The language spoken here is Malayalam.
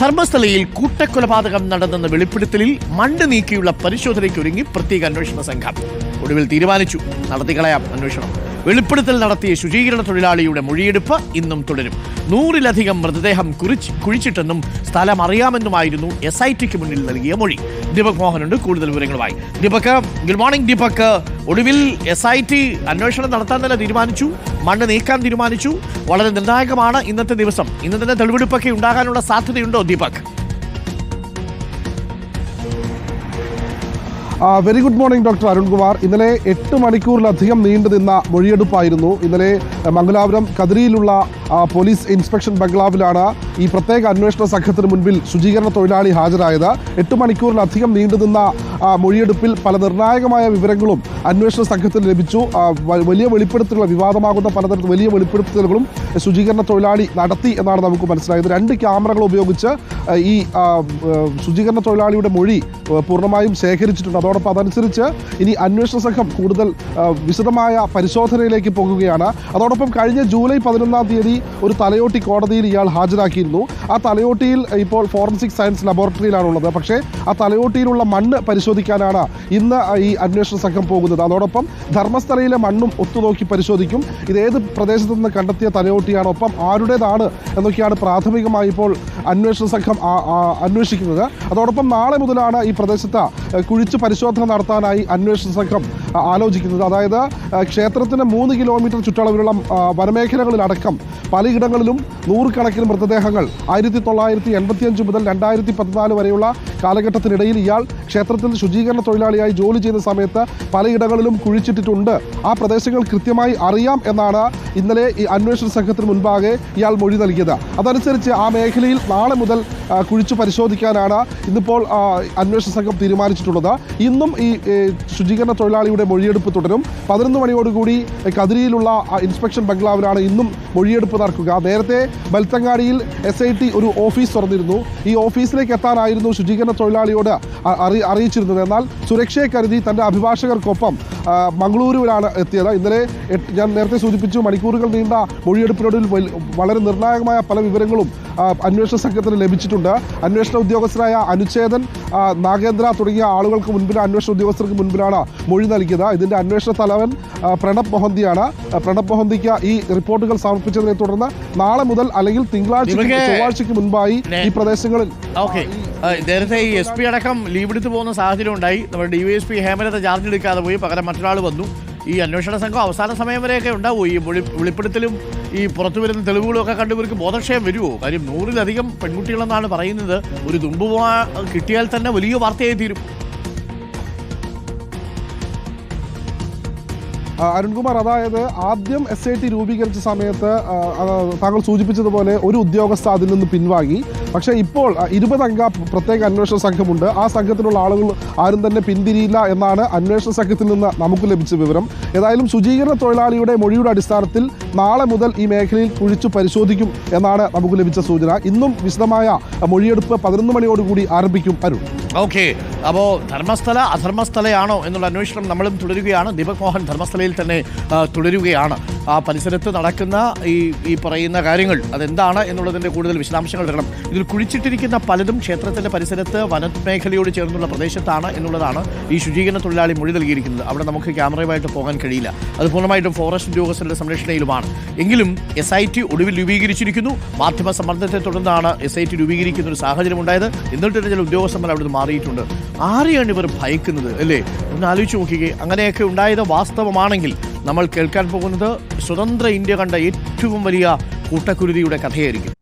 ധർമ്മസ്ഥലയിൽ കൂട്ടക്കൊലപാതകം നടന്നെന്ന വെളിപ്പെടുത്തലിൽ മണ്ണ് നീക്കിയുള്ള പരിശോധനയ്ക്ക് ഒരുങ്ങി പ്രത്യേക അന്വേഷണ സംഘം. ഒടുവിൽ തീരുമാനിച്ചു. നടത്തിക്കളയാം അന്വേഷണം. വെളിപ്പെടുത്തൽ നടത്തിയ ശുചീകരണ തൊഴിലാളിയുടെ മൊഴിയെടുപ്പ് ഇന്നും തുടരും. നൂറിലധികം മൃതദേഹം കുറിച്ച് കുഴിച്ചിട്ടെന്നും സ്ഥലം അറിയാമെന്നുമായിരുന്നു എസ് ഐ ടിക്ക് മുന്നിൽ നൽകിയ മൊഴി. ദീപക് മോഹനുണ്ട്. കൂടുതൽ വിവരങ്ങളുമായി ദീപക് ഗുഡ് മോർണിംഗ് ദീപക്. ഒടുവിൽ എസ് ഐ ടി അന്വേഷണം നടത്താൻ തന്നെ തീരുമാനിച്ചു. മണ്ണ് നീക്കാൻ തീരുമാനിച്ചു. വളരെ നിർണായകമാണ് ഇന്നത്തെ ദിവസം. ഇന്ന് തന്നെ തെളിവെടുപ്പൊക്കെ ഉണ്ടാകാനുള്ള സാധ്യതയുണ്ടോ Deepak? Very good morning doctor Arunkumar. ഇന്നലെ എട്ട് മണിക്കൂറിലധികം നീണ്ടു നിന്ന മൊഴിയെടുപ്പായിരുന്നു. ഇന്നലെ മംഗലാപുരം കതിരിയിലുള്ള പോലീസ് ഇൻസ്പെക്ഷൻ ബംഗ്ലാവിലാണ് ഈ പ്രത്യേക അന്വേഷണ സംഘത്തിന് മുൻപിൽ ശുചീകരണ തൊഴിലാളി ഹാജരായത്. എട്ട് മണിക്കൂറിലധികം നീണ്ടുനിന്ന മൊഴിയെടുപ്പിൽ പല നിർണായകമായ വിവരങ്ങളും അന്വേഷണ സംഘത്തിന് ലഭിച്ചു. വലിയ വെളിപ്പെടുത്തലുകൾ വിവാദമാകുന്ന പലതരത്തിൽ വലിയ വെളിപ്പെടുത്തലുകളും ശുചീകരണ തൊഴിലാളി നടത്തി എന്നാണ് നമുക്ക് മനസ്സിലായത്. രണ്ട് ക്യാമറകൾ ഉപയോഗിച്ച് ഈ ശുചീകരണ തൊഴിലാളിയുടെ മൊഴി പൂർണമായും ശേഖരിച്ചിട്ടുണ്ട്. അതോടൊപ്പം അതനുസരിച്ച് ഇനി അന്വേഷണ സംഘം കൂടുതൽ വിശദമായ പരിശോധനയിലേക്ക് പോകുകയാണ്. അതോടൊപ്പം കഴിഞ്ഞ ജൂലൈ പതിനൊന്നാം തീയതി ഒരു തലയോട്ടി കോടതിയിൽ ഇയാൾ ഹാജരാക്കിയിരുന്നു. ആ തലയോട്ടിയിൽ ഇപ്പോൾ ഫോറൻസിക് സയൻസ് ലബോറട്ടറിയിലാണുള്ളത്. പക്ഷേ ആ തലയോട്ടിയിലുള്ള മണ്ണ് പരിശോധിക്കാനാണ് ഇന്ന് ഈ അന്വേഷണ സംഘം പോകുന്നത്. അതോടൊപ്പം ധർമ്മസ്ഥലയിലെ മണ്ണും ഒത്തുനോക്കി പരിശോധിക്കും. ഇത് ഏത് പ്രദേശത്തു നിന്ന് കണ്ടെത്തിയ തലയോട്ടിയാണ് ഒപ്പം ആരുടേതാണ് എന്നൊക്കെയാണ് പ്രാഥമികമായി ഇപ്പോൾ അന്വേഷണ സംഘം അന്വേഷിക്കുന്നത്. അതോടൊപ്പം നാളെ മുതലാണ് ഈ പ്രദേശത്ത് കുഴിച്ചു പരിശോധന നടത്താനായി അന്വേഷണ സംഘം ആലോചിക്കുന്നത്. അതായത് ക്ഷേത്രത്തിന് മൂന്ന് കിലോമീറ്റർ ചുറ്റളവിലുള്ള വനമേഖലകളിലടക്കം പലയിടങ്ങളിലും നൂറുകണക്കിന് മൃതദേഹങ്ങൾ ആയിരത്തി തൊള്ളായിരത്തി എൺപത്തിയഞ്ച് മുതൽ രണ്ടായിരത്തി പതിനാല് വരെയുള്ള കാലഘട്ടത്തിനിടയിൽ ഇയാൾ ക്ഷേത്രത്തിൽ ശുചീകരണ തൊഴിലാളിയായി ജോലി ചെയ്യുന്ന സമയത്ത് പലയിടങ്ങളിലും കുഴിച്ചിട്ടിട്ടുണ്ട്. ആ പ്രദേശങ്ങൾ കൃത്യമായി അറിയാം എന്നാണ് ഇന്നലെ ഈ അന്വേഷണ സംഘത്തിന് മുൻപാകെ ഇയാൾ മൊഴി നൽകിയത്. അതനുസരിച്ച് ആ മേഖലയിൽ നാളെ മുതൽ കുഴിച്ചു പരിശോധിക്കാനാണ് ഇന്നിപ്പോൾ അന്വേഷണ സംഘം തീരുമാനിച്ചിട്ടുള്ളത്. ഇന്നും ഈ ശുചീകരണ തൊഴിലാളിയുടെ മൊഴിയെടുപ്പ് തുടരും. പതിനൊന്ന് മണിയോടുകൂടി കതിരിയിലുള്ള ഇൻസ്പെക്ഷൻ ബംഗ്ലാവിലാണ് ഇന്നും മൊഴിയെടുപ്പ് നടക്കുക. നേരത്തെ ബൽത്തങ്ങാടിയിൽ എസ് ഒരു ഓഫീസ് തുറന്നിരുന്നു. ഈ ഓഫീസിലേക്ക് എത്താനായിരുന്നു ശുചീകരണ തൊഴിലാളിയോട് അറി അറിയിച്ചിരുന്നത്. എന്നാൽ സുരക്ഷയെ കരുതി തന്റെ അഭിഭാഷകർക്കൊപ്പം മംഗളൂരുവിലാണ് എത്തിയത്. ഇന്നലെ ഞാൻ നേരത്തെ സൂചിപ്പിച്ചു മണിക്കൂറുകൾ നീണ്ട മൊഴിയെടുപ്പിനൊടുവിൽ വളരെ നിർണായകമായ പല വിവരങ്ങളും അന്വേഷണ സംഘത്തിന് ലഭിച്ചിട്ടുണ്ട്. അന്വേഷണ ഉദ്യോഗസ്ഥരായ അനുച്ഛേദൻ നാഗേന്ദ്ര തുടങ്ങിയ ആളുകൾക്ക് മുൻപിൽ അന്വേഷണ ഉദ്യോഗസ്ഥർക്ക് മുൻപിലാണ് മൊഴി നൽകിയത്. ഇതിന്റെ അന്വേഷണ തലവൻ പ്രണബ് മൊഹന്തിയാണ്. പ്രണബ് മൊഹന്തിക്ക് ഈ റിപ്പോർട്ടുകൾ സമർപ്പിച്ചതിനെ തുടർന്ന് നാളെ മുതൽ അല്ലെങ്കിൽ തിങ്കളാഴ്ച ചൊവ്വാഴ്ചക്ക് ചൊവ്വാഴ്ചയ്ക്ക് മുൻപായി ഈ പ്രദേശങ്ങളിൽ നേരത്തെ ഈ എസ് പി അടക്കം ലീവ് എടുത്ത് പോകുന്ന സാഹചര്യം ഉണ്ടായി. നമ്മുടെ D Y S P charge എടുക്കാതെ പോയി. പകരം മറ്റൊരാൾ വന്നു. ഈ അന്വേഷണ സംഘം അവസാന സമയം വരെയൊക്കെ ഉണ്ടാവും. ഈ വെളി വെളിപ്പെടുത്തലും ഈ പുറത്തു വരുന്ന തെളിവുകളും ഒക്കെ കണ്ട് ഇവർക്ക് ബോധക്ഷയം വരുമോ കാര്യം നൂറിലധികം പെൺകുട്ടികളെന്നാണ് പറയുന്നത്. ഒരു തുമ്പുമാ കിട്ടിയാൽ തന്നെ വലിയ വാർത്തയായി തീരും. അരുൺകുമാർ അതായത് ആദ്യം എസ് ഐ ടി രൂപീകരിച്ച സമയത്ത് താങ്കൾ സൂചിപ്പിച്ചതുപോലെ ഒരു ഉദ്യോഗസ്ഥ അതിൽ നിന്ന് പിൻവാങ്ങി. പക്ഷേ ഇപ്പോൾ ഇരുപതംഗ പ്രത്യേക അന്വേഷണ സംഘമുണ്ട്. ആ സംഘത്തിലുള്ള ആളുകൾ ആരും തന്നെ പിന്തിരിയില്ല എന്നാണ് അന്വേഷണ സംഘത്തിൽ നിന്ന് നമുക്ക് ലഭിച്ച വിവരം. ഏതായാലും ശുചീകരണ തൊഴിലാളിയുടെ മൊഴിയുടെ അടിസ്ഥാനത്തിൽ നാളെ മുതൽ ഈ മേഖലയിൽ കുഴിച്ചു പരിശോധിക്കും എന്നാണ് നമുക്ക് ലഭിച്ച സൂചന. ഇന്നും വിശദമായ മൊഴിയെടുപ്പ് പതിനൊന്ന് മണിയോടുകൂടി ആരംഭിക്കും അരുൺ. ഓക്കെ. അപ്പോൾ ധർമ്മസ്ഥല അധർമ്മസ്ഥലയാണോ എന്നുള്ള അന്വേഷണം നമ്മളും തുടരുകയാണ്. ദീപക് മോഹൻ ധർമ്മസ്ഥലയിൽ തന്നെ തുടരുകയാണ്. ആ പരിസരത്ത് നടക്കുന്ന ഈ ഈ പറയുന്ന കാര്യങ്ങൾ അതെന്താണ് എന്നുള്ളതിന്റെ കൂടുതൽ വിശദാംശങ്ങൾ വരണം. ഇതിൽ കുഴിച്ചിട്ടിരിക്കുന്ന പലതും ക്ഷേത്രത്തിന്റെ പരിസരത്ത് വനമേഖലയോട് ചേർന്നുള്ള പ്രദേശത്താണ് എന്നുള്ളതാണ് ഈ ശുചീകരണ തൊഴിലാളി മൊഴി നൽകിയിരിക്കുന്നത്. അവിടെ നമുക്ക് ക്യാമറയുമായിട്ട് പോകാൻ കഴിയില്ല. അത് പൂർണമായിട്ടും ഫോറസ്റ്റ് ഉദ്യോഗസ്ഥരുടെ സംരക്ഷണയിലുമാണ്. എങ്കിലും എസ് ഐ ടി ഒടുവിൽ രൂപീകരിച്ചിരിക്കുന്നു. മാധ്യമ സമ്മർദ്ദത്തെ തുടർന്നാണ് എസ് ഐ ടി രൂപീകരിക്കുന്ന ഒരു സാഹചര്യം ഉണ്ടായത്. എന്നിട്ട് ചില ഉദ്യോഗസ്ഥന്മാർ അവിടുന്ന് മാറിയിട്ടുണ്ട്. ആരെയാണ് ഇവർ ഭയക്കുന്നത്? അല്ലേ? ഒന്ന് ആലോചിച്ച് നോക്കിക്കേ. അങ്ങനെയൊക്കെ ഉണ്ടായത് വാസ്തവമാണെങ്കിൽ നമ്മൾ കേൾക്കാൻ പോകുന്നത് സ്വതന്ത്ര ഇന്ത്യ കണ്ട ഏറ്റവും വലിയ കൂട്ടക്കുരുതിയുടെ കഥയായിരിക്കും.